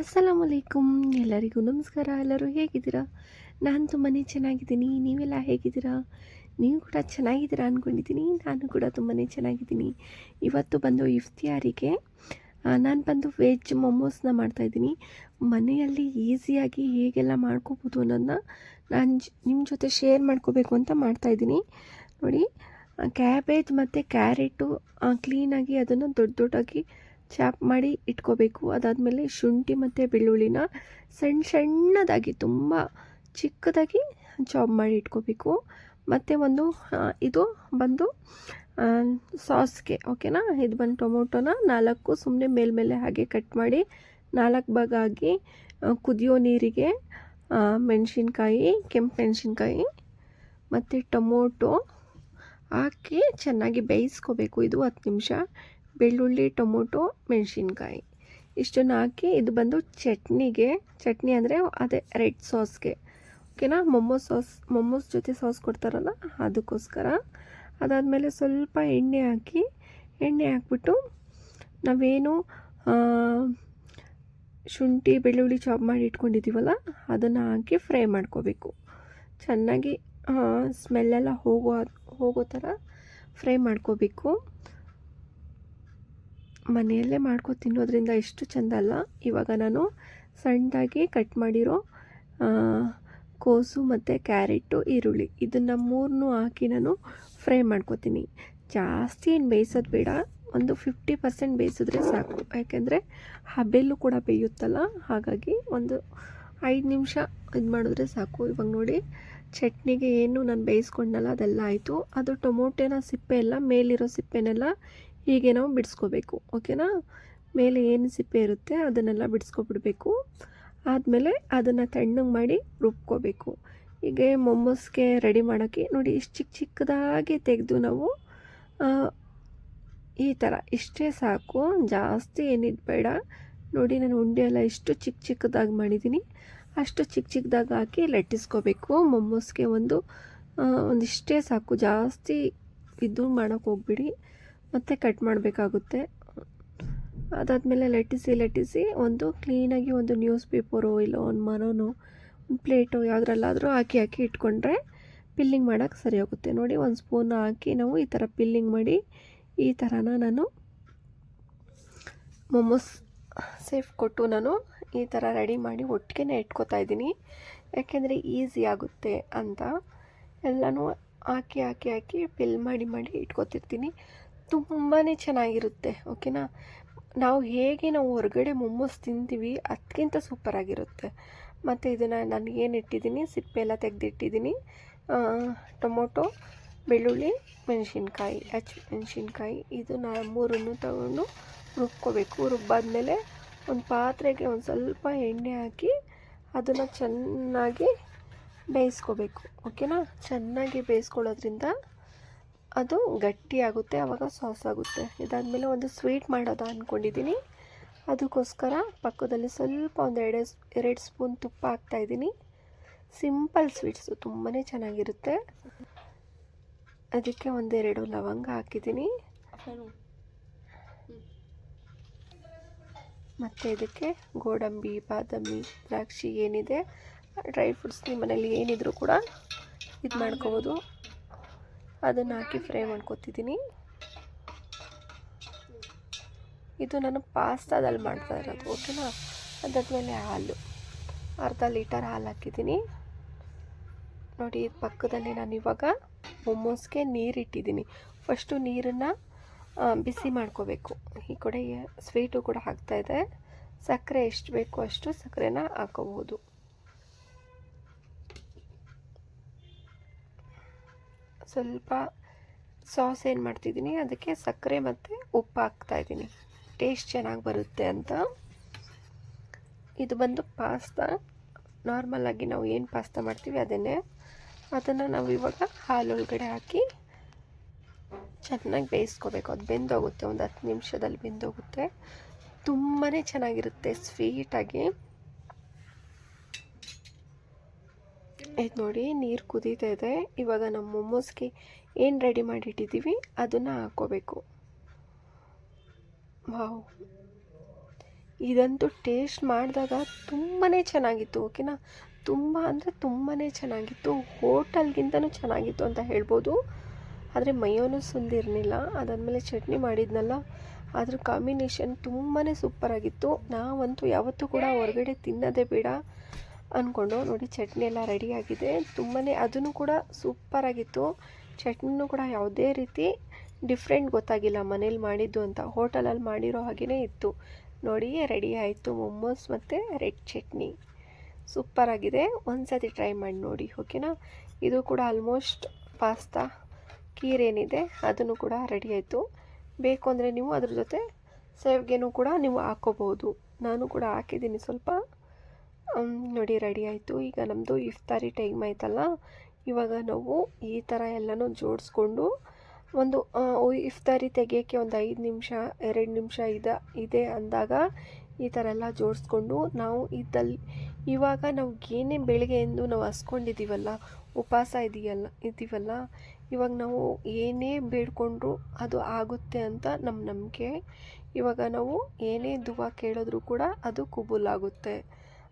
ಅಸ್ಸಲಾಮ್ ಅಲೈಕುಮ್ ಎಲ್ಲರಿಗೂ ನಮಸ್ಕಾರ, ಎಲ್ಲರೂ ಹೇಗಿದ್ದೀರಾ? ನಾನು ತುಂಬಾ ಚೆನ್ನಾಗಿದ್ದೀನಿ. ನೀವೆಲ್ಲ ಹೇಗಿದ್ದೀರಾ? ನೀವು ಕೂಡ ಚೆನ್ನಾಗಿದ್ದೀರಾ ಅಂದ್ಕೊಂಡಿದ್ದೀನಿ ನಾನು ಕೂಡ ತುಂಬಾ ಚೆನ್ನಾಗಿದ್ದೀನಿ. ಇವತ್ತು ಬಂದು ಇಫ್ತಿಯಾರಿಗೆ ನಾನು ಬಂದು ವೆಜ್ ಮೊಮೋಸ್ನ ಮಾಡ್ತಾಯಿದ್ದೀನಿ ಮನೆಯಲ್ಲಿ ಈಸಿಯಾಗಿ ಹೇಗೆಲ್ಲ ಮಾಡ್ಕೋಬೋದು ಅನ್ನೋದನ್ನ ನಾನು ನಿಮ್ಮ ಜೊತೆ ಶೇರ್ ಮಾಡ್ಕೋಬೇಕು ಅಂತ ಮಾಡ್ತಾಯಿದ್ದೀನಿ ನೋಡಿ ಕ್ಯಾಬೇಜ್ ಮತ್ತು ಕ್ಯಾರೆಟು ಕ್ಲೀನಾಗಿ ಅದನ್ನು ದೊಡ್ಡ ದೊಡ್ಡದಾಗಿ ಚಾಪ್ ಮಾಡಿ ಇಟ್ಕೋಬೇಕು. ಅದಾದಮೇಲೆ ಶುಂಠಿ ಮತ್ತು ಬೆಳ್ಳುಳ್ಳಿನ ಸಣ್ಣ ಸಣ್ಣದಾಗಿ, ತುಂಬ ಚಿಕ್ಕದಾಗಿ ಚಾಪ್ ಮಾಡಿ ಇಟ್ಕೋಬೇಕು. ಮತ್ತು ಒಂದು ಇದು ಬಂದು ಸಾಸ್ಗೆ, ಓಕೆನಾ? ಇದು ಬಂದು ಟೊಮೊಟೊನ ನಾಲ್ಕು ಸುಮ್ಮನೆ ಮೇಲ್ಮೇಲೆ ಹಾಗೆ ಕಟ್ ಮಾಡಿ, ನಾಲ್ಕು ಭಾಗ ಆಗಿ ಕುದಿಯೋ ನೀರಿಗೆ ಮೆಣಸಿನ್ಕಾಯಿ, ಕೆಂಪು ಮೆಣಸಿನ್ಕಾಯಿ ಮತ್ತು ಟೊಮೊಟೊ ಹಾಕಿ ಚೆನ್ನಾಗಿ ಬೇಯಿಸ್ಕೋಬೇಕು. ಇದು ಹತ್ತು ನಿಮಿಷ. ಬೆಳ್ಳುಳ್ಳಿ, ಟೊಮೊಟೊ, ಮೆಣಸಿನ್ಕಾಯಿ. ಇಷ್ಟನ್ನು ಹಾಕಿ ಇದು ಬಂದು ಚಟ್ನಿಗೆ, ಚಟ್ನಿ ಅಂದರೆ ಅದೇ ರೆಡ್ ಸಾಸ್ಗೆ. ಓಕೆನಾ? ಮೊಮೋಸ್ ಸಾಸ್, ಮೊಮ್ಮೋಸ್ ಜೊತೆ ಸಾಸ್ ಕೊಡ್ತಾರಲ್ಲ, ಅದಕ್ಕೋಸ್ಕರ. ಅದಾದಮೇಲೆ ಸ್ವಲ್ಪ ಎಣ್ಣೆ ಹಾಕಿ, ಎಣ್ಣೆ ಹಾಕ್ಬಿಟ್ಟು ನಾವೇನು ಶುಂಠಿ, ಬೆಳ್ಳುಳ್ಳಿ ಚಾಪ್ ಮಾಡಿ ಇಟ್ಕೊಂಡಿದ್ದೀವಲ್ಲ, ಅದನ್ನು ಹಾಕಿ ಫ್ರೈ ಮಾಡ್ಕೋಬೇಕು. ಚೆನ್ನಾಗಿ ಸ್ಮೆಲ್ಲೆಲ್ಲ ಹೋಗೋ ಹೋಗೋ ಥರ ಫ್ರೈ ಮಾಡ್ಕೋಬೇಕು. ಮನೆಯಲ್ಲೇ ಮಾಡ್ಕೊ ತಿನ್ನೋದ್ರಿಂದ ಎಷ್ಟು ಚೆಂದ ಅಲ್ಲ. ಇವಾಗ ನಾನು ಸಣ್ಣದಾಗಿ ಕಟ್ ಮಾಡಿರೋ ಕೋಸು ಮತ್ತು ಕ್ಯಾರೆಟು, ಈರುಳ್ಳಿ ಇದನ್ನು ಮೂರನ್ನೂ ಹಾಕಿ ನಾನು ಫ್ರೈ ಮಾಡ್ಕೋತೀನಿ. ಜಾಸ್ತಿ ಏನು ಬೇಯಿಸೋದು ಬೇಡ. ಒಂದು ಫಿಫ್ಟಿ ಪರ್ಸೆಂಟ್ ಬೇಯಿಸಿದ್ರೆ ಸಾಕು. ಯಾಕೆಂದರೆ ಹಬೆಲ್ಲೂ ಕೂಡ ಬೇಯುತ್ತಲ್ಲ, ಹಾಗಾಗಿ ಒಂದು ಐದು ನಿಮಿಷ ಇದು ಮಾಡಿದ್ರೆ ಸಾಕು. ಇವಾಗ ನೋಡಿ, ಚಟ್ನಿಗೆ ಏನು ನಾನು ಬೇಯಿಸ್ಕೊಂಡಲ್ಲ, ಅದೆಲ್ಲ ಆಯಿತು. ಅದು ಟೊಮೊಟೊನ ಸಿಪ್ಪೆ ಎಲ್ಲ ಮೇಲಿರೋ ಸಿಪ್ಪೆನೆಲ್ಲ ಹೀಗೆ ನಾವು ಬಿಡಿಸ್ಕೋಬೇಕು, ಓಕೆನಾ? ಮೇಲೆ ಏನು ಸಿಪ್ಪೆ ಇರುತ್ತೆ ಅದನ್ನೆಲ್ಲ ಬಿಡಿಸ್ಕೊಬಿಡ್ಬೇಕು. ಆದಮೇಲೆ ಅದನ್ನು ತಣ್ಣಗೆ ಮಾಡಿ ರುಬ್ಕೋಬೇಕು. ಹೀಗೆ ಮೊಮ್ಮಸ್ಗೆ ರೆಡಿ ಮಾಡೋಕ್ಕೆ ನೋಡಿ ಇಷ್ಟು ಚಿಕ್ಕ ಚಿಕ್ಕದಾಗಿ ತೆಗೆದು ನಾವು ಈ ಥರ ಇಷ್ಟೇ ಸಾಕು, ಜಾಸ್ತಿ ಏನಿದು ಬೇಡ. ನೋಡಿ ನಾನು ಉಂಡೆ ಎಲ್ಲ ಇಷ್ಟು ಚಿಕ್ಕ ಚಿಕ್ಕದಾಗಿ ಮಾಡಿದ್ದೀನಿ ಅಷ್ಟು ಚಿಕ್ಕ ಚಿಕ್ಕದಾಗಿ ಹಾಕಿ ಲಟ್ಟಿಸ್ಕೋಬೇಕು. ಮೊಮ್ಮಸ್ಗೆ ಒಂದು ಒಂದಿಷ್ಟೇ ಸಾಕು. ಜಾಸ್ತಿ ಇದು ಮಾಡೋಕ್ಕೆ ಹೋಗ್ಬಿಡಿ. ಮತ್ತೆ ಕಟ್ ಮಾಡಬೇಕಾಗುತ್ತೆ. ಅದಾದಮೇಲೆ ಲಟ್ಟಿಸಿ ಲಟ್ಟಿಸಿ ಒಂದು ಕ್ಲೀನಾಗಿ ಒಂದು ನ್ಯೂಸ್ ಪೇಪರು ಇಲ್ಲ ಒಂದು ಮನೋನು ಒಂದು ಪ್ಲೇಟು ಯಾವುದ್ರಲ್ಲಾದರೂ ಹಾಕಿ ಹಾಕಿ ಇಟ್ಕೊಂಡ್ರೆ ಪಿಲ್ಲಿಂಗ್ ಮಾಡೋಕ್ಕೆ ಸರಿ ಹೋಗುತ್ತೆ ನೋಡಿ ಒಂದು ಸ್ಪೂನ್ ಹಾಕಿ ನಾವು ಈ ಥರ ಪಿಲ್ಲಿಂಗ್ ಮಾಡಿ ಈ ಥರನ ನಾನು ಮೊಮೋಸ್ ಸೇಫ್ ಕೊಟ್ಟು ನಾನು ಈ ಥರ ರೆಡಿ ಮಾಡಿ ಒಟ್ಟಿಗೆ ಇಟ್ಕೋತಾ ಇದ್ದೀನಿ. ಯಾಕೆಂದರೆ ಈಸಿ ಆಗುತ್ತೆ ಅಂತ. ಎಲ್ಲನೂ ಹಾಕಿ ಹಾಕಿ ಹಾಕಿ ಪಿಲ್ ಮಾಡಿ ಮಾಡಿ ಇಟ್ಕೊತಿರ್ತೀನಿ. ತುಂಬಾ ಚೆನ್ನಾಗಿರುತ್ತೆ, ಓಕೆನಾ? ನಾವು ಹೇಗೆ ನಾವು ಹೊರಗಡೆ ಮೊಮೋಸ್ ತಿಂತೀವಿ ಅದಕ್ಕಿಂತ ಸೂಪರಾಗಿರುತ್ತೆ ಮತ್ತು ಇದನ್ನು ನಾನು ಏನು ಇಟ್ಟಿದ್ದೀನಿ, ಸಿಪ್ಪೆ ಎಲ್ಲ ತೆಗೆದಿಟ್ಟಿದ್ದೀನಿ. ಟೊಮೊಟೊ, ಬೆಳ್ಳುಳ್ಳಿ, ಮೆಣಸಿನ್ಕಾಯಿ, ಹಚ್ಚಿ ಮೆಣಸಿನ್ಕಾಯಿ ಇದು ನಾ ಮೂರನ್ನು ತಗೊಂಡು ರುಬ್ಕೋಬೇಕು. ರುಬ್ಬಾದಮೇಲೆ ಒಂದು ಪಾತ್ರೆಗೆ ಒಂದು ಸ್ವಲ್ಪ ಎಣ್ಣೆ ಹಾಕಿ ಅದನ್ನು ಚೆನ್ನಾಗಿ ಬೇಯಿಸ್ಕೋಬೇಕು, ಓಕೆನಾ? ಚೆನ್ನಾಗಿ ಬೇಯಿಸ್ಕೊಳ್ಳೋದ್ರಿಂದ ಅದು ಗಟ್ಟಿಯಾಗುತ್ತೆ ಆವಾಗ ಸಾಸ್ ಆಗುತ್ತೆ. ಇದಾದಮೇಲೆ ಒಂದು ಸ್ವೀಟ್ ಮಾಡೋದು ಅಂದ್ಕೊಂಡಿದ್ದೀನಿ ಅದಕ್ಕೋಸ್ಕರ ಪಕ್ಕದಲ್ಲಿ ಸ್ವಲ್ಪ ಒಂದು ಎರಡು ಎರಡು ಸ್ಪೂನ್ ತುಪ್ಪ ಹಾಕ್ತಾಯಿದ್ದೀನಿ ಸಿಂಪಲ್ ಸ್ವೀಟ್ಸು ತುಂಬಾ ಚೆನ್ನಾಗಿರುತ್ತೆ. ಅದಕ್ಕೆ ಒಂದೆರಡು ಲವಂಗ ಹಾಕಿದ್ದೀನಿ ಮತ್ತು ಇದಕ್ಕೆ ಗೋಡಂಬಿ, ಬಾದಾಮಿ, ದ್ರಾಕ್ಷಿ ಏನಿದೆ, ಡ್ರೈ ಫ್ರೂಟ್ಸ್ ನಿಮ್ಮ ಮನೇಲಿ ಏನಿದ್ರು ಕೂಡ ಇದು ಮಾಡ್ಕೋಬೋದು. ಅದನ್ನು ಹಾಕಿ ಫ್ರೈ ಮಾಡ್ಕೊತಿದ್ದೀನಿ ಇದು ನಾನು ಪಾಸ್ತಾದಲ್ಲಿ ಮಾಡ್ತಾ ಇರೋದು, ಓಕೆನಾ? ಅದಾದಮೇಲೆ ಹಾಲು. ಅರ್ಧ ಲೀಟರ್ ಹಾಲು ಹಾಕಿದ್ದೀನಿ ನೋಡಿ, ಪಕ್ಕದಲ್ಲಿ ನಾನು ಇವಾಗ ಮೊಮೋಸ್ಗೆ ನೀರು ಇಟ್ಟಿದ್ದೀನಿ ಫಸ್ಟು ನೀರನ್ನು ಬಿಸಿ ಮಾಡ್ಕೋಬೇಕು. ಈ ಕಡೆ ಸ್ವೀಟು ಕೂಡ ಹಾಕ್ತಾಯಿದೆ ಸಕ್ಕರೆ ಎಷ್ಟು ಬೇಕು ಅಷ್ಟು ಸಕ್ಕರೆನ ಹಾಕೋಬೋದು ಸ್ವಲ್ಪ ಸಾಸ್ ಏನು ಮಾಡ್ತಿದ್ದೀನಿ, ಅದಕ್ಕೆ ಸಕ್ಕರೆ ಮತ್ತು ಉಪ್ಪು ಹಾಕ್ತಾಯಿದ್ದೀನಿ ಟೇಸ್ಟ್ ಚೆನ್ನಾಗಿ ಬರುತ್ತೆ ಅಂತ. ಇದು ಬಂದು ಪಾಸ್ತಾ. ನಾರ್ಮಲಾಗಿ ನಾವು ಏನು ಪಾಸ್ತಾ ಮಾಡ್ತೀವಿ ಅದನ್ನೇ. ಅದನ್ನು ನಾವು ಇವಾಗ ಹಾಲೊಳಗಡೆ ಹಾಕಿ ಚೆನ್ನಾಗಿ ಬೇಯಿಸ್ಕೋಬೇಕು. ಅದು ಬೆಂದೋಗುತ್ತೆ, ಒಂದು ಹತ್ತು ನಿಮಿಷದಲ್ಲಿ ಬೆಂದೋಗುತ್ತೆ. ತುಂಬಾ ಚೆನ್ನಾಗಿರುತ್ತೆ ಸ್ವೀಟಾಗಿ ಇದು ನೋಡಿ, ನೀರು ಕುದೀತಾ ಇದೆ. ಇವಾಗ ನಮ್ಮ ಮೊಮೋಸ್ಗೆ ಏನು ರೆಡಿ ಮಾಡಿಟ್ಟಿದ್ದೀವಿ ಅದನ್ನು ಹಾಕ್ಕೋಬೇಕು. ವಾವ್. ಇದಂತೂ ಟೇಸ್ಟ್ ಮಾಡಿದಾಗ ತುಂಬಾ ಚೆನ್ನಾಗಿತ್ತು, ಓಕೆನಾ? ತುಂಬ ಅಂದರೆ ತುಂಬಾ ಚೆನ್ನಾಗಿತ್ತು. ಹೋಟೆಲ್ಗಿಂತಲೂ ಚೆನ್ನಾಗಿತ್ತು ಅಂತ ಹೇಳ್ಬೋದು. ಆದರೆ ಮೈಯೋನು ಸುಂದಿರಲಿಲ್ಲ ಅದಾದಮೇಲೆ ಚಟ್ನಿ ಮಾಡಿದ್ನಲ್ಲ, ಅದ್ರ ಕಾಂಬಿನೇಷನ್ ತುಂಬಾ ಸೂಪರಾಗಿತ್ತು ನಾವಂತೂ ಯಾವತ್ತೂ ಕೂಡ ಹೊರಗಡೆ ತಿನ್ನೋದೇ ಬೇಡ. ಅಂದ್ಕೊಂಡು ನೋಡಿ ಚಟ್ನಿ ಎಲ್ಲ ರೆಡಿಯಾಗಿದೆ ತುಂಬಾ ಅದನ್ನು ಕೂಡ ಸೂಪರಾಗಿತ್ತು ಚಟ್ನಿನೂ ಕೂಡ ಯಾವುದೇ ರೀತಿ ಡಿಫ್ರೆಂಟ್ ಗೊತ್ತಾಗಿಲ್ಲ ಮನೇಲಿ ಮಾಡಿದ್ದು ಅಂತ. ಹೋಟೆಲಲ್ಲಿ ಮಾಡಿರೋ ಹಾಗೆಯೇ ಇತ್ತು. ನೋಡಿ ರೆಡಿ ಆಯಿತು ಮೊಮೋಸ್ ಮತ್ತು ರೆಡ್ ಚಟ್ನಿ. ಸೂಪರಾಗಿದೆ ಒಂದು ಸತಿ ಟ್ರೈ ಮಾಡಿ ನೋಡಿ ಓಕೆನಾ ಇದು ಕೂಡ ಆಲ್ಮೋಸ್ಟ್ ಪಾಸ್ತಾ ಕೀರೇನಿದೆ ಅದನ್ನು ಕೂಡ ರೆಡಿ ಆಯಿತು. ಬೇಕು ಅಂದರೆ ನೀವು ಅದ್ರ ಜೊತೆ ಸೇವ್ಗೆನೂ ಕೂಡ ನೀವು ಹಾಕೋಬೋದು ನಾನು ಕೂಡ ಹಾಕಿದ್ದೀನಿ ಸ್ವಲ್ಪ. ನೋಡಿ ರೆಡಿ ಆಯಿತು. ಈಗ ನಮ್ಮದು ಇಫ್ತಾರಿ ಟೈಮ್ ಆಯ್ತಲ್ಲ? ಇವಾಗ ನಾವು ಈ ಥರ ಎಲ್ಲನೂ ಜೋಡಿಸ್ಕೊಂಡು ಒಂದು ಇಫ್ತಾರಿ ತೆಗೆಯೋಕ್ಕೆ ಒಂದು ಐದು ನಿಮಿಷ, ಎರಡು ನಿಮಿಷ ಇದೆ ಇದೆ ಅಂದಾಗ ಈ ಥರ ಎಲ್ಲ ಜೋಡಿಸ್ಕೊಂಡು ನಾವು ಇದ್ದಲ್ಲಿ, ಇವಾಗ ನಾವು ಏನೇ ಬೆಳಗ್ಗೆ ಎಂದು ನಾವು ಹಸ್ಕೊಂಡಿದ್ದೀವಲ್ಲ, ಉಪವಾಸ ಇದೆಯಲ್ಲ ಇದ್ದೀವಲ್ಲ ಇವಾಗ ನಾವು ಏನೇ ಬೇಡ್ಕೊಂಡ್ರು ಅದು ಆಗುತ್ತೆ ಅಂತ ನಮ್ಮ ನಂಬಿಕೆ. ಇವಾಗ ನಾವು ಏನೇ ದುವಾ ಕೇಳಿದ್ರು ಕೂಡ ಅದು ಕುಬೂಲಾಗುತ್ತೆ.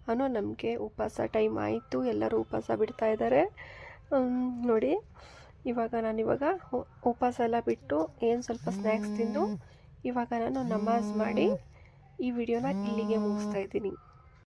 ಅನ್ನೋ ನಂಬಿಕೆ, ಉಪವಾಸ ಟೈಮ್ ಆಯಿತು, ಎಲ್ಲರೂ ಉಪವಾಸ ಬಿಡ್ತಾ ಇದ್ದಾರೆ ನೋಡಿ, ಇವಾಗ ನಾನು ಇವಾಗ ಉ- ಉಪವಾಸ ಎಲ್ಲ ಬಿಟ್ಟು ಏನು ಸ್ವಲ್ಪ ಸ್ನ್ಯಾಕ್ಸ್ ತಿಂದು, ಇವಾಗ ನಾನು ನಮಾಜ್ ಮಾಡಿ ಈ ವಿಡಿಯೋನ ಇಲ್ಲಿಗೆ ಮುಗಿಸ್ತಾ ಇದ್ದೀನಿ.